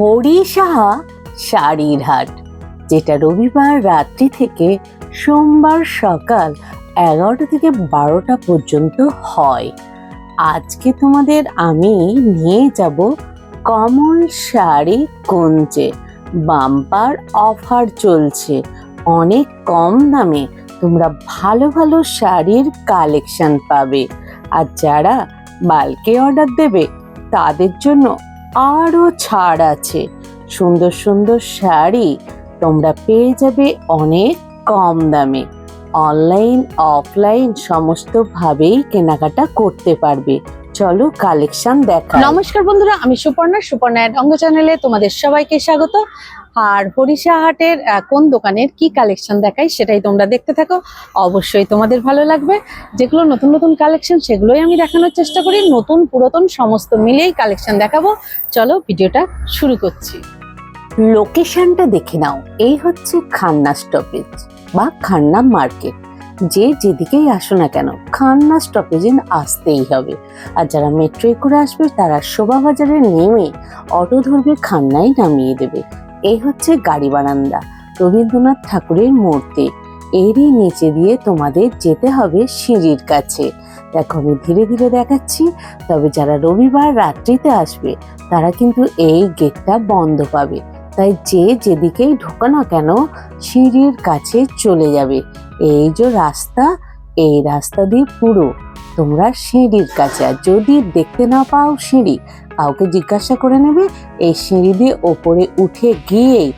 হরি সাহা শাড়ির হাট, যেটা রবিবার রাত্রি থেকে সোমবার সকাল এগারোটা থেকে বারোটা পর্যন্ত হয়। আজকে তোমাদের আমি নিয়ে যাব কমল শাড়ি কুঞ্জে বাম্পার অফার চলছে। অনেক কম দামে তোমরা ভালো ভালো শাড়ির কালেকশন পাবে। আর যারা বাল্কে অর্ডার দেবে, তাদের জন্য আরও ছাড় আছে। সুন্দর সুন্দর শাড়ি তোমরা পেয়ে যাবে অনেক কম দামে। অনলাইন, অফলাইন সমস্তভাবেই কেনাকাটা করতে পারবে। চলো কালেকশন দেখা নমস্কার বন্ধুরা, আমি সুপর্ণা। সুপর্ণা অ্যাড অঙ্গ চ্যানেলে তোমাদের সবাইকে স্বাগত। আর হরিষা হাটের কোন দোকানের কি কালেকশন দেখাই সেটাই তোমরা দেখতে থাকো। অবশ্যই তোমাদের ভালো লাগবে। যেগুলো নতুন নতুন কালেকশন সেগুলোই আমি দেখানোর চেষ্টা করি। নতুন, পুরাতন, সমস্ত মিলেই কালেকশন দেখাবো। চলো ভিডিওটা শুরু করছি। লোকেশনটা দেখে নাও। এই হচ্ছে খান্না স্টপেজ বা খান্না মার্কেট যে যেদিকেই আসো না কেন, খান্না স্টপেজে আসতেই হবে। আর যারা মেট্রোয় করে আসবে, তারা শোভাবাজারে নেমে অটো ধরবে, খান্নায় নামিয়ে দেবে। এই হচ্ছে গাড়ি বারান্দা রবীন্দ্রনাথ ঠাকুরের মূর্তি। এরই নিচে দিয়ে তোমাদের যেতে হবে সিঁড়ির কাছে। দেখো, আমি ধীরে ধীরে দেখাচ্ছি, তবে যারা রবিবার রাত্রিতে আসবে, তারা কিন্তু এই গেটটা বন্ধ পাবে। তাই যে যেদিকেই ঢোকা না কেন, সিঁড়ির কাছে চলে যাবে। এই যে রাস্তা, এই রাস্তা দিয়ে পুরো। তোমরা সিঁড়ির কাছে, আর যদি দেখতে না পাও সিঁড়ি কাউকে জিজ্ঞাসা করে নেবে, এই সিঁড়ি দিয়ে ওপরে উঠে গিয়েই,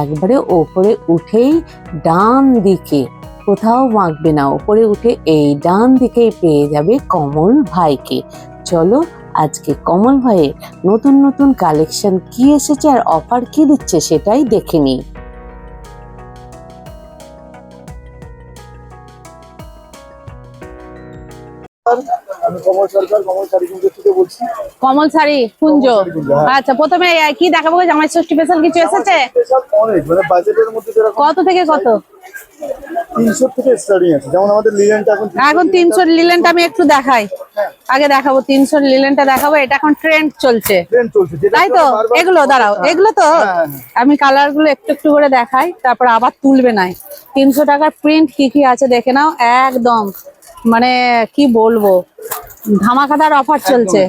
একবারে ওপরে উঠেই ডান দিকে, কোথাও মাখবে না, ওপরে উঠে এই ডান দিকেই পেয়ে যাবে কমল ভাইকে। চলো আজকে কমল ভাইয়ের নতুন নতুন কালেকশন কি এসেছে আর অফার কি দিচ্ছে সেটাই দেখে নিই। আমি কমল সরকার কমল শাড়ি কুঞ্জ থেকে বলছি। কমল শাড়ি কুঞ্জ। কমল শাড়ি কুঞ্জ, হ্যাঁ। আচ্ছা প্রথমে কি দেখাবো? জামাই ষষ্ঠী স্পেশাল কিছু এসেছে? অনেক মানে বাজেটের মধ্যে কত থেকে কত? তিনশো থেকে স্টার্টিং আছে। যেমন আমাদের লিলেনটা এখন এখন তিনশো লিলেনটা আমি একটু দেখাই। আগে দেখাবো তিনশো লিলেনটা দেখাবো। এটা এখন ট্রেন্ড চলছে। ট্রেন্ড চলছে। তাই তো? এগুলো দাঁড়াও হ্যাঁ, এগুলো তো হ্যাঁ, হ্যাঁ। আমি কালারগুলো একটু একটু করে দেখাই তারপর আবার তুলবে নাই। তিনশো টাকার প্রিন্ট কি কি আছে দেখে নাও? একদম মানে কি বলব? ধামাকাদার অফার চলছে।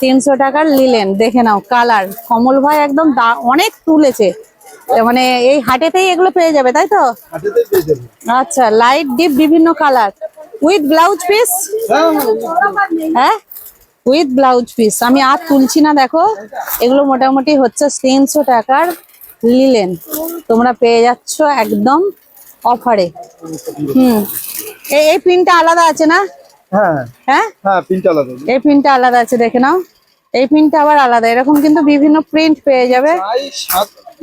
তিনশো টাকার লিলেন দেখে নাও কালার কমল ভাই একদম অনেক তুলেছে। মানে এই হাটেতেই এগুলো পেয়ে যাবে তাই তো। আচ্ছা লাইট ডিপ বিভিন্ন কালার উইথ ব্লাউজ পিস হ্যাঁ, উইথ ব্লাউজ পিস আমি আর তুলছি না দেখো। এগুলো মোটামুটি হচ্ছে তিনশো টাকার লিলেন তোমরা পেয়ে যাচ্ছ একদম অফারে হুম। এই এই পিনটা আলাদা আছে না? হ্যাঁ। হ্যাঁ? হ্যাঁ আলাদা। এই পিনটা আলাদা আছে দেখে নাও। এই পিনটা আবার আলাদা। এরকম কিন্তু বিভিন্ন প্রিন্ট পেয়ে যাবে।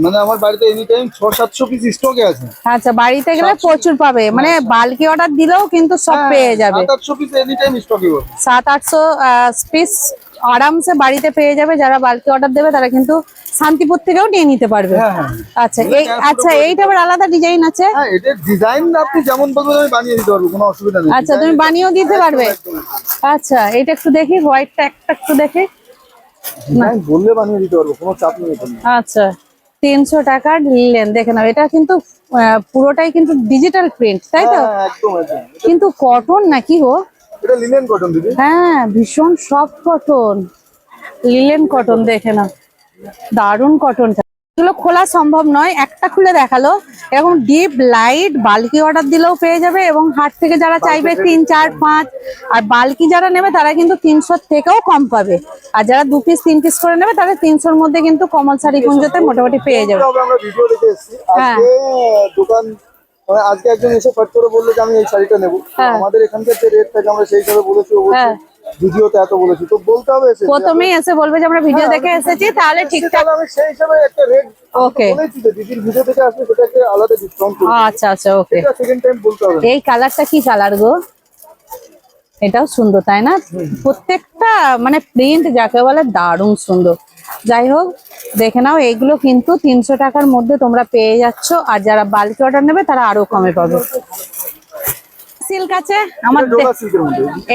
মানে আমার বাড়িতে এনি টাইম ছ সাতশো পিস স্টকে আছে। আচ্ছা বাড়িতে গেলে প্রচুর পাবে। মানে বাল্কি অর্ডার দিলেও কিন্তু সব পেয়ে যাবে। সাত আটশো পিস এনি টাইম স্টকে হবে। সাত আটশো পিস আরামসে বাড়িতে পেয়ে যাবে যারা বাল্কি অর্ডার দেবে তারা কিন্তু শান্তিপুর থেকেও নিয়ে নিতে পারবে। হ্যাঁ হ্যাঁ। আচ্ছা এই আচ্ছা এইটা আবার আলাদা ডিজাইন আছে? হ্যাঁ এটার ডিজাইন আপনি যেমন বলবেন আমি বানিয়ে দিতে পারব কোনো অসুবিধা নেই। আচ্ছা তুমি বানিয়েও দিতে পারবে? আচ্ছা এটা একটু দেখি হোয়াইটটা একটা একটু দেখি। বললে বানিয়ে দিতে পারব কোনো চাপ নেই আচ্ছা তিনশো টাকা নিলেন দেখে নাও এটা কিন্তু পুরোটাই কিন্তু ডিজিটাল প্রিন্ট তাই তো? কিন্তু কটন নাকি হো এটা লিনেন কটন দিদি? হ্যাঁ ভীষণ সফট কটন লিলেন কটন দেখে না দারুণ কটনটা এগুলো খোলা সম্ভব নয় একটা খুলে দেখাল। এখন ডিপ লাইট বাল্কি অর্ডার দিলেও পেয়ে যাবে এবং হাট থেকে যারা চাইবে তিন চার পাঁচ আর বাল্কি যারা নেবে তারা কিন্তু তিনশোর থেকেও কম পাবে। আর যারা দু পিস তিন পিস করে নেবে তারা তিনশোর মধ্যে কিন্তু কমল শাড়ি কুঞ্জতে মোটামুটি পেয়ে যাবে। হ্যাঁ। আজকে মানে আজকে একজন এসে ফট করে বলল যে আমি এই শাড়িটা নেব। হ্যাঁ। আমাদের এখানকার যে রেট থাকে আমরা সেই হিসাবে বলেছি হ্যাঁ। ভিডিওতে এত বলেছি। তো বলতে হবে এসে প্রথমেই এসে বলবে যে আমরা ভিডিও দেখে এসেছি তাহলে ঠিকঠাক। আমি সেই হিসাবে একটা রেট Okay. বলেছি যে দিদির ভিডিও থেকে আসবে সেটা একটা আলাদা ডিসকাউন্ট করব। আচ্ছা আচ্ছা ওকে এটা সেকেন্ড টাইম বলতে হবে। এই কালারটা কি কালার গো? এটাও সুন্দর তাই না? প্রত্যেকটা মানে প্রিন্ট যাকে বলে দারুণ সুন্দর। যাই হোক দেখে নাও এইগুলো কিন্তু তিনশো টাকার মধ্যে তোমরা পেয়ে যাচ্ছ। আর যারা বাল্কি অর্ডার নেবে তারা আরও কমে পাবে। সিল্ক আছে? আমার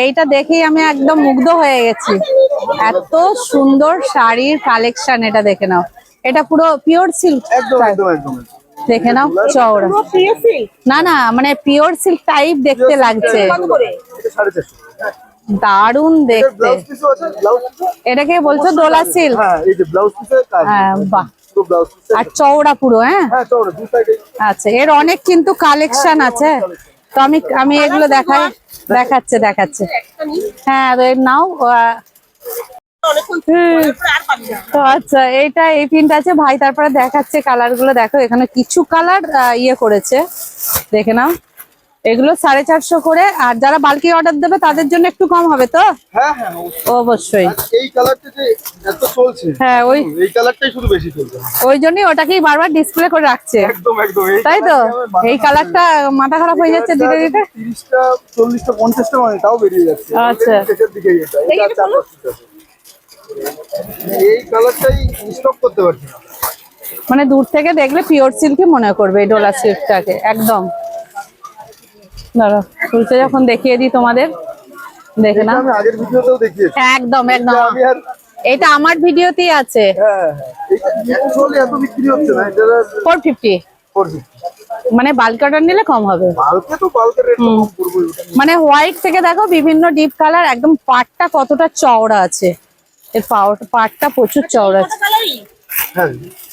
এইটা দেখেই আমি একদম মুগ্ধ হয়ে গেছি। এত সুন্দর শাড়ির কালেকশন এটা দেখে নাও। এটা পুরো পিওর সিল্ক একদম একদম একদম। দেখে নাও চওড়া। না না মানে পিওর সিল্ক টাইপ দেখতে লাগছে। এটা দারুণ দেখতে। ব্লাউজ এটাকে বলছো? দোলা সিল্ক হ্যাঁ হ্যাঁ বাহ। আর চওড়া পুরো হ্যাঁ? হ্যাঁ আচ্ছা এর অনেক কিন্তু কালেকশন আছে। তো আমি আমি এগুলো দেখাই দেখাচ্ছে দেখাচ্ছে। হ্যাঁ এর নাও আহ, হুম। তো আচ্ছা এইটা এই প্রিন্ট আছে। ভাই তারপরে দেখাচ্ছে কালারগুলো। দেখো এখানে কিছু কালার ইয়ে করেছে। দেখে নাও। এগুলো সাড়ে চারশো করে আর যারা বালকি অর্ডার দেবে তাদের জন্য একটু কম হবে তো? হ্যাঁ হ্যাঁ অবশ্যই। অবশ্যই। এই কালারটা যে এত চলছে হ্যাঁ ওই এই কালারটাই শুধু বেশি চলছে। ওই জন্যই ওটাকেই বারবার ডিসপ্লে করে রাখছে। একদম একদম তাই তো? এই কালারটা মাথা খারাপ হয়ে যাচ্ছে চল্লিশটা পঞ্চাশটা মানে তাও বেরিয়ে যাচ্ছে। আচ্ছা। শেষের দিকে এটা এটা চার পাঁচটা আছে। এই কালারটাই স্টক করতে পারছি না। মানে দূর থেকে দেখলে পিওর সিল্কই মনে করবে এই ডোলা সিল্কটাকে একদম। দাঁড়ো খুলতে যখন দেখিয়ে দিই তোমাদের দেখে না আগের ভিডিওতেও দেখিয়েছি। একদম একদম। এটা আমার ভিডিওতেই আছে। হ্যাঁ হ্যাঁ এটা ফোর ফিফটি মানে বাল্ক অর্ডার নিলে কম হবে। মানে হোয়াইট থেকে দেখো বিভিন্ন ডিপ কালার একদম পাটটা কতটা চওড়া আছে। এর পাটটা প্রচুর চওড়া আছে। হ্যাঁ।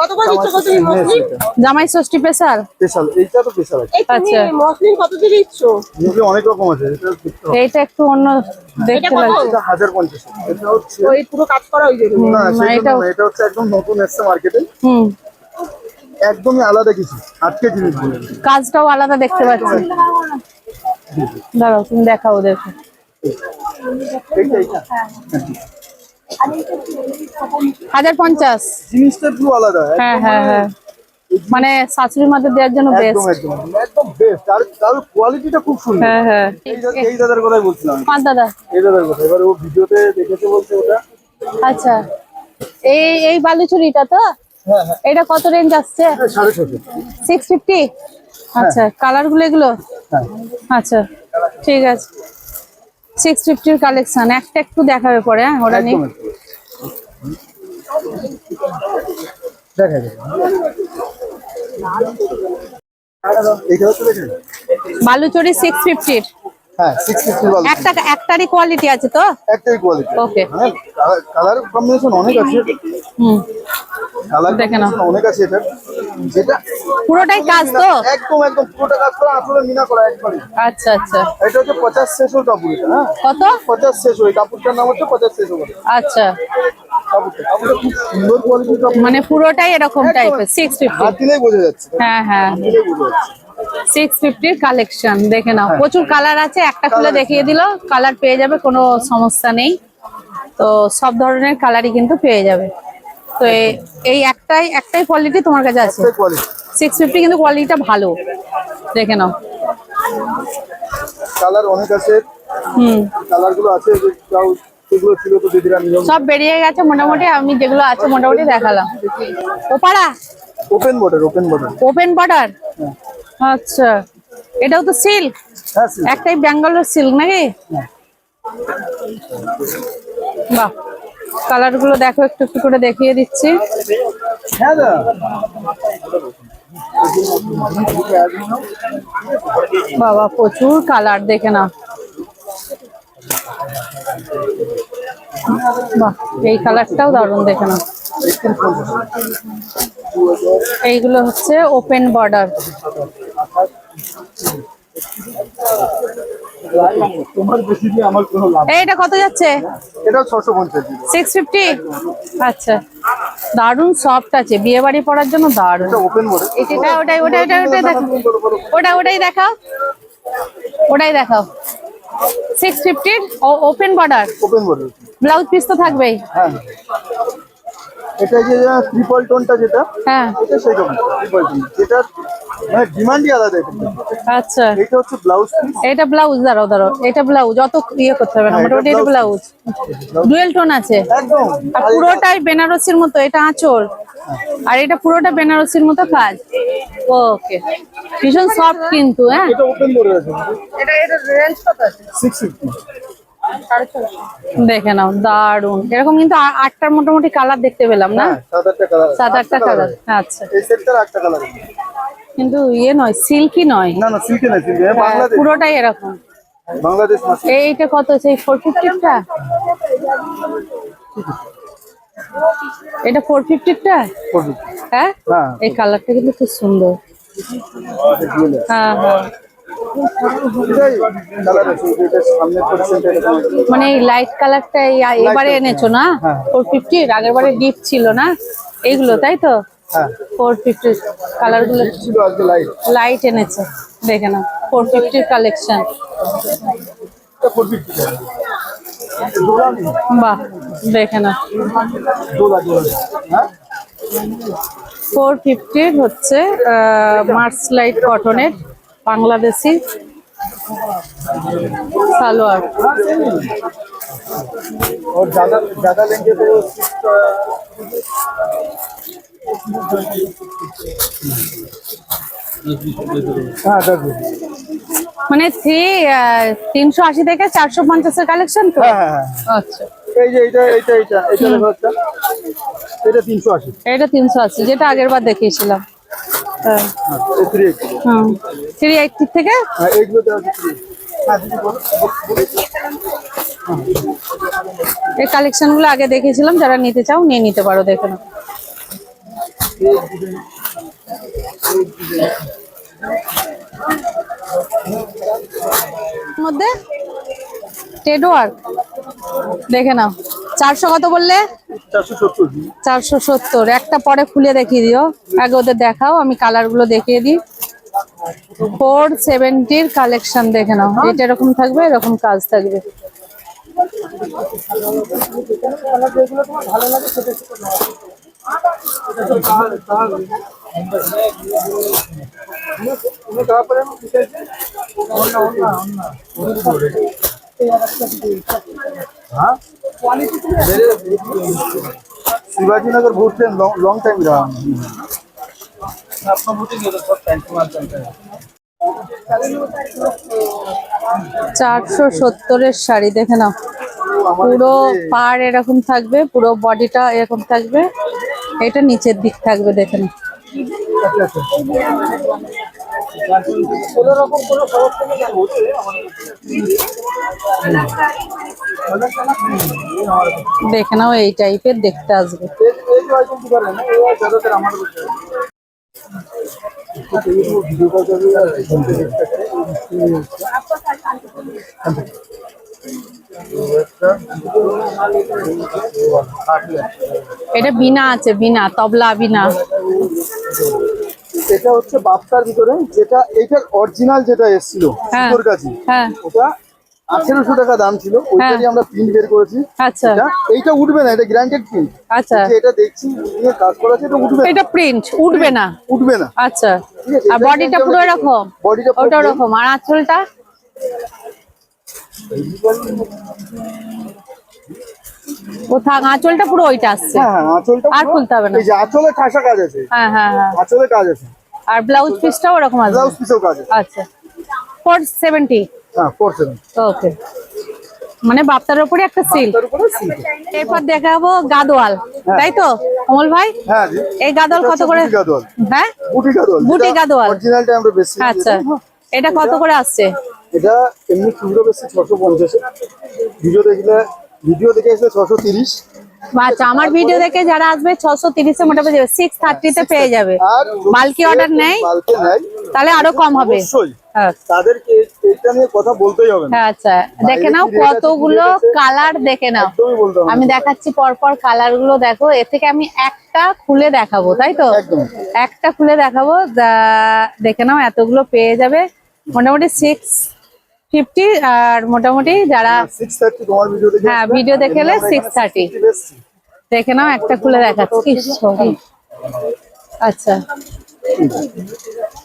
কত করে দিচ্ছ? কত মসলিন জামাই ষষ্ঠী স্পেশাল স্পেশাল এইটা তো স্পেশাল আছে। আচ্ছা। মসলিন কত দিয়ে দিচ্ছ? অনেক রকম আছে এটা এইটা একটু অন্য দেখতে লাগছে। এটা হাজার পঞ্চাশ। এটা হচ্ছে ওই পুরো কাজ করা ওই না না, সেটা এটা হচ্ছে একদম নতুন এসছে মার্কেটে হুম। একদমই আলাদা কিছু আজকে জিনিস কাজটাও আলাদা দেখতে পাচ্ছি। দাঁড়াও তুমি দেখাও ওদেরকে এইটা এইটা। হাজার পঞ্চাশ। জিনিসটা পুরো আলাদা হ্যাঁ হ্যাঁ হ্যাঁ। মানে শাশুড়ি মাদের দেওয়ার জন্য বেস্ট একদম একদম বেস্ট আর তার কোয়ালিটিটা খুব সুন্দর। হ্যাঁ হ্যাঁ। এই দাদার কথাই বলছিলাম পাঁচ দাদা। এই দাদার কথা। এবার ও ভিডিওতে দেখেছে বলছে ওটা। আচ্ছা। এই এই বালুচুরিটা তো? হ্যাঁ হ্যাঁ। এটা কত রেঞ্জ আসছে? সিক্স ফিফটি আচ্ছা কালারগুলো এগুলো? হ্যাঁ। আচ্ছা ঠিক আছে। সিক্স ফিফটির কালেকশন একটা একটু দেখাবে পরে হ্যাঁ ওটা নেই। বালুচুরি সিক্স ফিফটির হ্যাঁ সিক্স ফিফটি ভালো একটা একটারই কোয়ালিটি আছে তো? একটাই কোয়ালিটি ওকে কালার কম্বিনেশন অনেক আছে। হুম। দেখে নাও। অনেক আছে এটা যেটা পুরোটাই কাজ তো? একদম একদম পুরোটা কাজ করা আসলে মিনা করা একবারে আচ্ছা আচ্ছা। এটা হচ্ছে পঞ্চাশ শেষর কাপড় এটা হ্যাঁ? কত? কাপড়টার নাম হচ্ছে আচ্ছা। মানে পুরোটাই এরকম টাইপের সিক্স ফিফটি হাত দিলেই বোঝা যাচ্ছে। হ্যাঁ হ্যাঁ। দিলেই বোঝা যাচ্ছে। সিক্স ফিফটির কালেকশন দেখে নাও। প্রচুর কালার আছে একটা খুলে দেখিয়ে দিল কালার পেয়ে যাবে কোনো সমস্যা নেই। তো সব ধরনের কালারই কিন্তু পেয়ে যাবে। তো এই একটাই একটাই কোয়ালিটি তোমার কাছে আছে? সিক্স ফিফটি কিন্তু কোয়ালিটিটা ভালো। দেখে নাও। কালার অনেক আছে। হুম। কালারগুলো আছে যে ছিল তো দিদিরা সব বেরিয়ে গেছে মোটামুটি আমি যেগুলো আছে মোটামুটি দেখালাম। ওপাড়া open border open border open border আচ্ছা। এটাও তো সিল্ক হ্যাঁ একটাই ব্যাঙ্গালোর সিল্ক নাকি? বাহ। কালারগুলো দেখো, একটু একটু করে দেখিয়ে দিচ্ছি। বাবা, প্রচুর কালার, দেখে না বাহ, এই কালারটাও দারুণ, দেখে না এইগুলো হচ্ছে ওপেন বর্ডার এইটা কত যাচ্ছে? এটা আচ্ছা। সফট আছে। বিয়ে বাড়ি পড়ার জন্য এটা ওপেন এটা ওটাই ওটাই ওটাই ওটাই দেখাও। ওটা ওটাই দেখাও। ওটাই দেখাও। Open border open border blouse piece তো থাকবেই। হ্যাঁ। এটা যে ট্রিপল টোনটা যেটা হ্যাঁ। এটা সেই রকম ট্রিপল টোন যেটা মানে ডিমান্ডই আলাদা আচ্ছা। এটা হচ্ছে ব্লাউজ পিস এটা ব্লাউজ দাঁড়াও দাঁড়াও। এটা ব্লাউজ অত ইয়ে করতে হবে না হ্যাঁ, মোটামুটি এটা ব্লাউজ ডুয়েল টোন আছে। একদম। আর পুরোটাই বেনারসির মতো এটা আঁচল। আর এটা পুরোটা বেনারসির মতো কাজ। ওকে ভীষণ সফট কিন্তু হ্যাঁ। এটা ওপেন করে আছে। এটা এটা রেঞ্জ কত আছে? সিক্স ফিফটি সাড়ে ছশো দেখে নাও দারুণ এরকম কিন্তু আটটার মোটামুটি কালার দেখতে পেলাম না? হ্যাঁ সাত আটটা কালার আচ্ছা। এই সেটটার আটটা কালার কিন্তু ইয়ে নয় সিল্কি নয়। না না সিল্কে না সিল্কে হ্যাঁ, বাংলাদেশ। পুরোটাই এরকম। বাংলাদেশ এইটা কত সেই ফোর ফিফটিটা এটা ফোর ফিফটিটা হ্যাঁ? হ্যাঁ। এই কালারটা কিন্তু খুব সুন্দর। হ্যাঁ হ্যাঁ। মানে এই লাইট কালারটা এবারে এনেছো না। ফোর ফিফটির আগের বারে ডিপ ছিল না? এইগুলো তাই তো? ফোর ফিফটির কালারগুলো লাইট এনেছে দেখে না ফোর ফিফটির কালেকশন বাহ দেখে না ফোর ফিফটির হচ্ছে মার্চ লাইট কটনের বাংলাদেশি সালোয়ার। মানে থ্রি তিনশো আশি থেকে চারশো পঞ্চাশের কালেকশন তো? আচ্ছা। এই যে এটা এটা তিনশো আশি। এটা তিনশো আশি যেটা আগের বার দেখিয়েছিলাম। হ্যাঁ থ্রি এইটি এইটটি থেকে? হ্যাঁ হ্যাঁ এই কালেকশনগুলো আগে দেখিয়েছিলাম যারা নিতে চাও নিয়ে নিতে পারো দেখে নাও। মধ্যে? টেড ওয়ার্ক দেখে নাও। চারশো কত বললে? চারশো সত্তর একটা পরে খুলে দেখিয়ে দিও। আগে ওদের দেখাও আমি কালারগুলো দেখিয়ে দিই। ফোর সেভেন্টির কালেকশন দেখে নাও এটা এরকম থাকবে এরকম কাজ থাকবে तुम्हें कहाँ पर है वो किसे ओन्ना ओन्ना ओन्ना हाँ मेरे शिवाजी नगर बहुत टाइम लॉन्ग टाइम रहा চারশো সত্তরের শাড়ি দেখে নাও। পুরো পাড় এরকম থাকবে পুরো বডিটা এরকম থাকবে। এটা নিচের দিক থাকবে দেখে নাও। দেখে নাও এই টাইপের দেখতে আসবে। এটা বিনা আছে বিনা তবলা বিনা এটা হচ্ছে বাপ্তার ভিতরে যেটা এইটার অরিজিনাল যেটা এসেছিল হ্যাঁ। হ্যাঁ ওটা আঠেরোশো টাকা দাম ছিল। ওইটারই আমরা প্রিন্ট বের করেছি। আচ্ছা। এইটা উঠবে না এটা গ্রান্টেড প্রিন্ট আচ্ছা। এটা দেখছি কাজ করা আছে এটা উঠবে এটা প্রিন্ট উঠবে না। উঠবে না। আচ্ছা। আর বডিটা পুরো এরকম? বডিটা পুরো ওটা। ওরকম। আর আঁচলটা? থাক আঁচলটা পুরো ওইটা আসছে। হ্যাঁ হ্যাঁ আঁচলটা আর খুলতে হবে না। এই যে আঁচলে ঠাসা কাজ আছে। হ্যাঁ হ্যাঁ হ্যাঁ। আঁচলে কাজ আছে। আর ব্লাউজ পিসটাও ওরকম আসবে? ব্লাউজ পিসেও কাজ আছে। আচ্ছা। ফোর সেভেন্টি হ্যাঁ ফোর সেভেন ওকে মানে বাপ্তার উপরে একটা সিল। এরপর দেখাবো গাদোয়াল। তাই তো অমল ভাই? হ্যাঁ এই গাদোয়াল কত করে? হ্যাঁ? বুটি গাদোয়াল। বুটি গাদোয়াল। অরিজিনালটা আমরা বেশি। আচ্ছা। এটা কত করে আসছে? এটা এমনি খুচরো বেশি ছশো পঞ্চাশে। ভিডিও দেখলে ভিডিও দেখে আসলে ছশো তিরিশ। আচ্ছা আমার ভিডিও দেখে যারা আসবে ছশো তিরিশে মোটামুটি সিক্স থার্টিতে পেয়ে যাবে। বালকি অর্ডার নেই। তাহলে আরও কম হবে। হ্যাঁ। তাদেরকে এইটা নিয়ে কথা বলতেই হবে হ্যাঁ, আচ্ছা। দেখে নাও কতগুলো? কালার দেখে নাও। আমি দেখাচ্ছি পরপর কালারগুলো দেখো। এর থেকে আমি একটা খুলে দেখাবো তাই তো? একটা খুলে দেখাবো। দেখে নাও এতগুলো পেয়ে যাবে। মোটামুটি সিক্স ফিফটি আর মোটামুটি যারা সিক্স থার্টি তোমার ভিডিও দেখে হ্যাঁ, এলে আমরা এখানে 6:30 6:30 এসছি। দেখে নাও একটা খুলে দেখাচ্ছি। সরি আচ্ছা।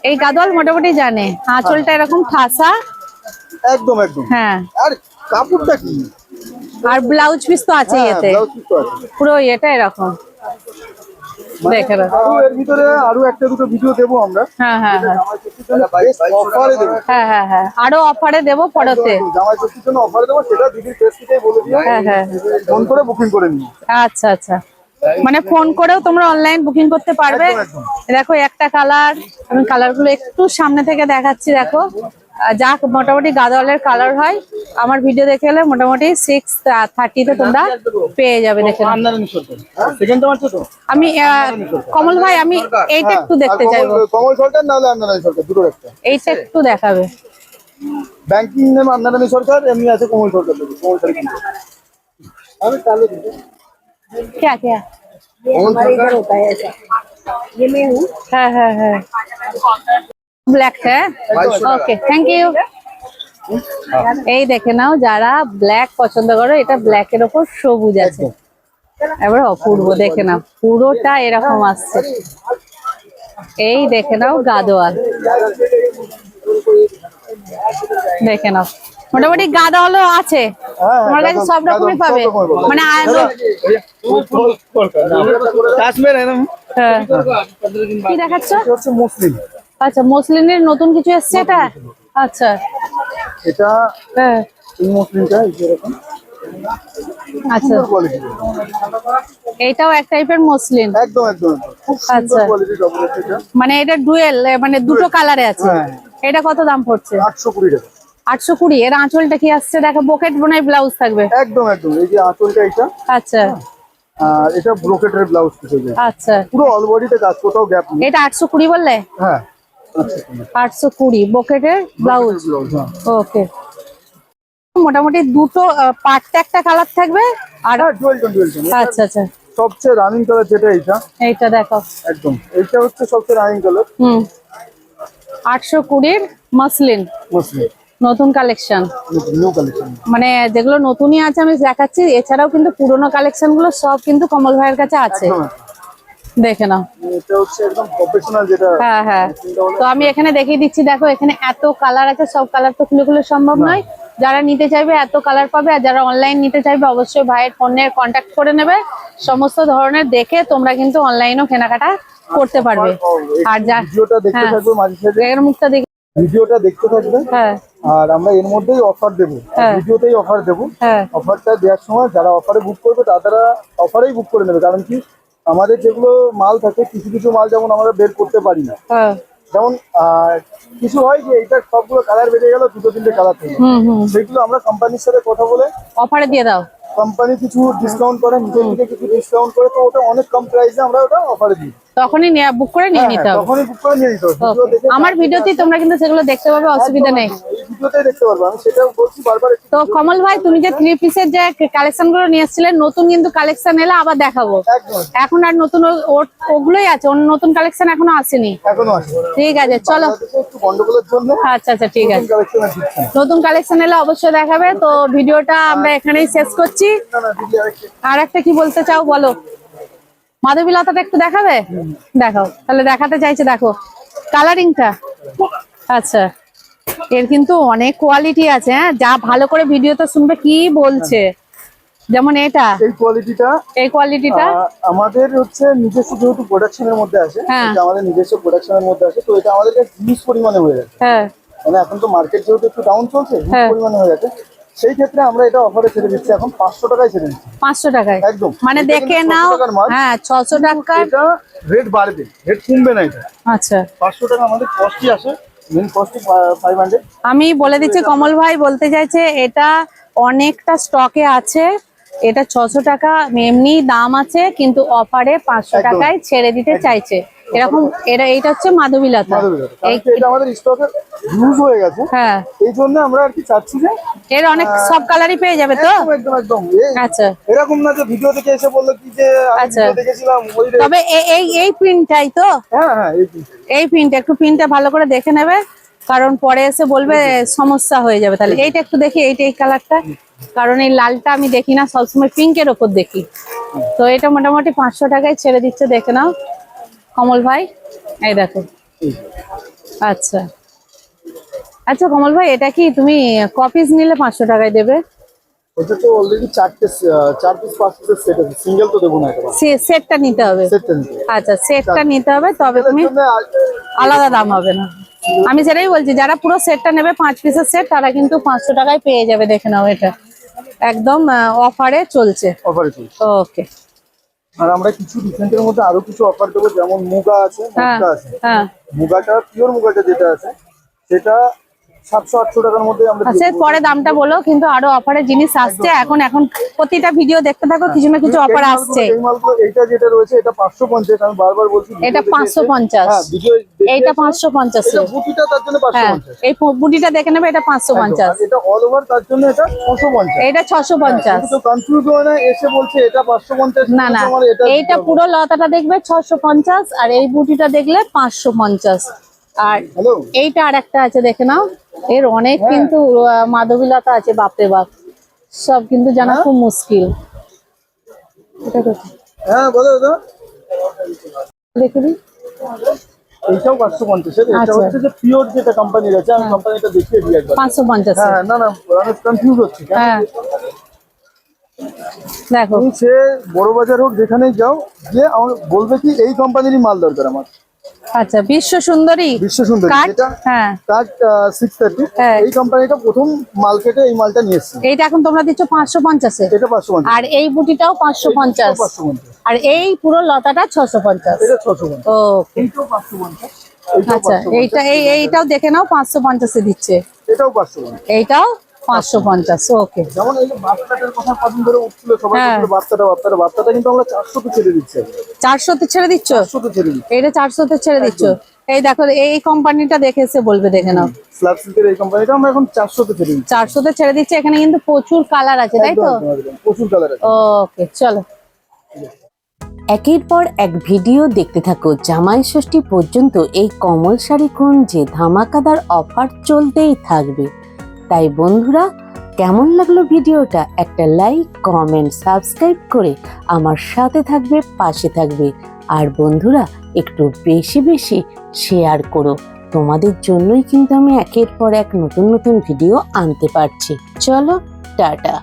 এই গাদোয়াল মোটামুটি জানে। আঁচলটা এরকম ঠাসা একদম একদম। হ্যাঁ। আর কাপড়টা কি? আর ব্লাউজ পিস তো আছে হ্যাঁ, এতে। পুরো এটা এরকম। দেখে নাও। এর ভিতরে আরও একটা দুটো ভিডিও দেবো আমরা। হ্যাঁ হ্যাঁ হ্যাঁ। অফারে দেবো। হ্যাঁ হ্যাঁ হ্যাঁ। আরও অফারে দেবো পরেতে জামাই ষষ্ঠীর জন্য অফারে দেবো সেটা দিদির পেজ থেকেই বলে দিও হ্যাঁ হ্যাঁ ফোন করে বুকিং করে নিও। আচ্ছা আচ্ছা। মানে ফোন করেও তোমরা অনলাইন বুকিং করতে পারবে। দেখো একটা কালার আমি কালারগুলো একটু সামনে থেকে দেখাচ্ছি দেখো। যা মোটামুটি গাদওয়ালের কালার হয় আমার ভিডিও দেখে এলে মোটামুটি সিক্স থার্টিতে তোমরা পেয়ে যাবে দেখে নাও। আমদানি সরকার সেকেন্ড তোমার তো আমি আহ, কমল ভাই আমি এইটা একটু দেখতে আর কমল- চাইবো কমল সরকার নাহলে আমদানি সরকার দুটো একটা এইটা একটু দেখাবে ব্যাংকিং নেম আমদানি সরকার এমনি আছে কমল সরকার দেবো কমল সরকার কিন্তু। আমি চালু দিবো क्या क्या কমল সরকার हाँ हाँ हाँ ব্ল্যাক হ্যাঁ? ওকে থ্যাংক ইউ এই দেখে নাও যারা ব্ল্যাক পছন্দ করো এটা ব্ল্যাক এর ওপর সবুজ আছে। এবার অপূর্ব দেখে নাও পুরোটা এরকম আসছে। এই দেখে নাও গাদোয়াল। দেখে নাও মোটামুটি গাদোয়ালও আছে। হ্যাঁ, তোমার কাছে সব রকমই পাবে। রকমের পাবে। মানে হ্যাঁ। কি দেখাচ্ছ? মুসলিম। আচ্ছা মসলিনের নতুন কিছু এসছে এটা? আচ্ছা। এটা হ্যাঁ। যে এরকম আচ্ছা। কোয়ালিটি এক টাইপের মসলিন? একদম একদম একদম। খুব সুন্দর আচ্ছা। মানে এটা ডুয়েল মানে দুটো কালারে আছে। হ্যাঁ। এটা কত দাম পড়ছে? আটশো কুড়ি টাকা। আটশো কুড়ি। এর আঁচলটা কি আসছে? দেখো বকেট বোনাই ব্লাউজ থাকবে। একদম একদম। এই যে আঁচলটা এটা আচ্ছা। আর এটা ব্রোকেটের ব্লাউজ আচ্ছা। পুরো অল বডিতে কাজ কোথাও গ্যাপ নেই। এটা আটশো কুড়ি বললে? হ্যাঁ। আচ্ছা আটশো কুড়ি। বকেটের ব্লাউজ ওকে মোটামুটি দুটো পাটটা একটা কালার থাকবে আর হ্যাঁ আচ্ছা আচ্ছা। সবচেয়ে রানিং কালার যেটা এইটা? এইটা দেখো। একদম। এইটা হচ্ছে সবচেয়ে রানিং কালার হুম। আটশো কুড়ির মসলিন নতুন কালেকশন কালেকশন মানে যেগুলো নতুনই আছে আমি দেখাচ্ছি এছাড়াও কিন্তু পুরোনো কালেকশনগুলো সব কিন্তু কমল ভাইয়ের কাছে আছে। দেখে নাও। হ্যাঁ হ্যাঁ। তো আমি এখানে দেখিয়ে দিচ্ছি দেখো এখানে এত কালার আছে সব কালার তো খুলে খুলে সম্ভব নয়। যারা নিতে চাইবে এত কালার পাবে আর যারা অনলাইন নিতে চাইবে অবশ্যই ভাইয়ের ফোনে কন্ট্যাক্ট করে নেবে। সমস্ত ধরনের দেখে তোমরা কিন্তু অনলাইনও কেনাকাটা করতে পারবে। আর যা হ্যাঁ। মুখটা দেখে ভিডিওটা দেখতে থাকবে। হ্যাঁ। আর আমরা এর মধ্যেই অফার দেবো। হ্যাঁ। ভিডিওতেই অফার দেবো। হ্যাঁ। অফারটা দেওয়ার সময় যারা অফারে বুক করবে তারা অফারেই বুক করে নেবে। কারণ কি? আমাদের যেগুলো মাল থাকে কিছু কিছু মাল যেমন আমরা বের করতে পারি না। হ্যাঁ। যেমন কিছু হয় যে এটা সবগুলো কালার বেরিয়ে গেল দুটো তিনটে কালার থেকে। সেগুলো আমরা কোম্পানির সাথে কথা বলে অফারে দিয়ে দাও। কোম্পানি কিছু ডিসকাউন্ট করে নিজের থেকে কিছু ডিসকাউন্ট করে তো ওটা অনেক কম প্রাইসে আমরা ওটা অফারে দিই। তখনই বুক করে নিয়ে হ্যাঁ, নিতে হবে। তখনই বুক করে নিয়ে নিতে হবে। আমার ভিডিওতেই তোমরা কিন্তু সেগুলো দেখতে পাবে অসুবিধা নেই। এই দেখতে পারব। আমি সেটাও বলছি বারবার তো কমল ভাই তুমি যে থ্রি পিসের যে কালেকশনগুলো নিয়ে এসেছিলে নতুন কিন্তু কালেকশন এলে আবার দেখাবো। এখন আর নতুন ওগুলোই আছে অন্য নতুন কালেকশন এখনও আসেনি। এখনও ঠিক আছে চলো। একটু গন্ডগোলের জন্য আচ্ছা আচ্ছা ঠিক আছে। নতুন কালেকশন এলে অবশ্যই দেখাবে তো ভিডিওটা আমরা এখানেই শেষ করছি। আরেকটু আর একটা কি বলতে চাও বলো? মাধবী লতাটা একটু দেখাবে? দেখাও। তাহলে দেখাতে চাইছে দেখো। কালারিংটা আচ্ছা। এর কিন্তু অনেক কোয়ালিটি আছে হ্যাঁ? যা ভালো করে ভিডিওতে শুনবে কি বলছে? যেমন এটা। এই কোয়ালিটিটা এই কোয়ালিটিটা আমাদের হচ্ছে নিজস্ব যেহেতু প্রোডাকশনের মধ্যে আছে হ্যাঁ। এটা আমাদের নিজস্ব প্রোডাকশনের মধ্যে আছে তো এটা আমাদের কাছে হিউজ পরিমাণে হয়ে যাচ্ছে হ্যাঁ। মানে এখন তো মার্কেট যেহেতু একটু ডাউন চলছে হিউজ হ্যাঁ। পরিমাণে হয়ে যাচ্ছে সেই ক্ষেত্রে আমরা এটা অফারে ছেড়ে দিচ্ছি। এখন পাঁচশো টাকায় ছেড়ে দিচ্ছি। পাঁচশো টাকায়? একদম। মানে দেখে নাও। হ্যাঁ ছশো এটা রেট বাড়বে। রেট কমবে না এটা। আচ্ছা। পাঁচশো টাকা আমাদের কস্টই আসে। আমি বলে দিচ্ছি কমল ভাই বলতে চাইছে এটা অনেকটা স্টকে আছে। এটা ছশো টাকা এমনি দাম আছে কিন্তু অফারে পাঁচশো টাকায় ছেড়ে দিতে চাইছে। এরকম এটা এইটা হচ্ছে কারণ কি এটা আমাদের হয়ে গেছে। হ্যাঁ। এই জন্য আমরা আর কি চাচ্ছি যে এর অনেক সব কালারই পেয়ে যাবে তো? একদম একদম আচ্ছা। এরকম না যে ভিডিও থেকে এসে বলল কি যে আচ্ছা। ভিডিও দেখেছিলাম ওই তবে এই এই প্রিন্টটাই তো? হ্যাঁ হ্যাঁ এই প্রিন্ট একটু প্রিন্টটা ভালো করে দেখে নেবে কারণ পরে এসে বলবে সমস্যা হয়ে যাবে। তাহলে এইটা একটু দেখি এইটা এই কালারটা কারণ এই লালটা আমি দেখি না সবসময় পিঙ্কের ওপর দেখি। তো এটা মোটামুটি পাঁচশো টাকায় ছেড়ে দিচ্ছে দেখে নাও। কমল ভাই? এই দেখো। আচ্ছা। আচ্ছা কমল ভাই এটা কি তুমি কপিস নিলে পাঁচশো টাকায় দেবে? ওটা তো অলরেডি চারটে আহ, চার পিস পাঁচ পিসের সেট আছে। সিঙ্গেল তো দেবো না সে- সেটটা নিতে হবে। আচ্ছা সেটটা নিতে হবে তবে তুমি আলাদা দাম হবে না। আমি সেটাই বলছি যারা পুরো সেটটা নেবে পাঁচ পিসের সেট তারা কিন্তু পাঁচশো টাকায় পেয়ে যাবে দেখে নাও এটা। একদম অফারে চলছে। অফারে চলছে। ওকে আর আমরা কিছু রিসেন্টের মধ্যে আরও কিছু অফার দেবো যেমন মুগা আছে হ্যাঁ মুগা আছে। হ্যাঁ। মুগাটা পিওর মুগাটা যেটা আছে সেটা আচ্ছা পরে দামটা বলো কিন্তু আরও অফারে জিনিস আসছে। এখন এখন প্রতিটা ভিডিও দেখতে থাকো কিছু না কিছু অফার আসছে। যেটা রয়েছে এটা আমি বারবার বলছি হ্যাঁ এইটা এটা বুটিটা তার জন্য হ্যাঁ এই বুটিটা দেখে নেবে এটা পাঁচশো একদম। পঞ্চাশ। আর এটা অল ওভার তার জন্য এটা তো কনফিউজ হয় না এসে বলছে এটা পাঁচশো পঞ্চাশ না না এইটা পুরো লতাটা দেখবে ছশো পঞ্চাশ আর এই বুটিটা দেখলে পাঁচশো পঞ্চাশ। আর এইটা আর একটা আছে দেখে নাও। এর অনেক কিন্তু আহ, মাধবীলতা আছে বাপরে বাপ। সব কিন্তু জানা খুব মুশকিল? হ্যাঁ বলো দাদা। দেখে দিই। এইটাও পাঁচশো পঞ্চাশ এটা আচ্ছা। হচ্ছে যে পিওর যেটা কোম্পানির আছে আমি কোম্পানিটা দেখিয়ে দিই একবার। পাঁচশো পঞ্চাশ। হ্যাঁ না না অনেক কনফিউজ হচ্ছে হ্যাঁ। দেখো। সে বড় বাজার হোক যেখানেই যাও যে আমার বলবে কি এই কোম্পানিরই মাল দরকার আমার। আচ্ছা বিশ্ব সুন্দরী বিশ্ব সুন্দরী হ্যাঁ। হ্যাঁ। এই কোম্পানিটা প্রথম মার্কেটে এই মালটা নিয়ে এসছে। এইটা এখন তোমরা দিচ্ছ পাঁচশো এটা পঞ্চাশ। আর এই বুটিটাও পাঁচশো পঞ্চাশ। পাঁচশো পঞ্চাশ। আর এই পুরো লতাটা ছশো পঞ্চাশ। এটা ছশো পঞ্চাশ। ওকে এইটাও পাঁচশো পঞ্চাশ। এইটাও আচ্ছা এইটা এই এইটাও দেখে নাও পাঁচশো পঞ্চাশে দিচ্ছে। এটাও পাঁচশো পঞ্চাশ। এইটাও পাঁচশো পঞ্চাশ ওকে যেমন এই যে বাচ্চাটার কথা কদিন ধরে উঠছিল সবাই হ্যাঁ। বাচ্চাটা বাচ্চাটা বাচ্চাটা কিন্তু আমরা চারশোতে ছেড়ে দিচ্ছি। চারশোতে ছেড়ে দিচ্ছ? চারশোতে ছেড়ে দিচ্ছি। এইটা চারশোতে ছেড়ে দিচ্ছ? এই দেখো এই কোম্পানিটা দেখে এসে বলবে দেখে নাও। স্ল্যাব সিল্কের এই কোম্পানিটা আমরা এখন চারশোতে ছেড়ে দিচ্ছি। চারশোতে ছেড়ে দিচ্ছে এখানে কিন্তু প্রচুর কালার আছে তাই তো। প্রচুর কালার আছে। ওকে চলো। একের পর এক ভিডিও দেখতে থাকো জামাই ষষ্ঠী পর্যন্ত এই কমল শাড়ি যে ধামাকাদার অফার চলতেই থাকবে। তাই বন্ধুরা, কেমন লাগল ভিডিওটা? একটা লাইক, কমেন্ট, সাবস্ক্রাইব করে আমার সাথে থাকবে, পাশে থাকবে। আর বন্ধুরা, একটু বেশি বেশি শেয়ার করো। তোমাদের জন্যই কিন্তু আমি একের পর এক নতুন নতুন ভিডিও আনতে পারছি। চলো, টাটা।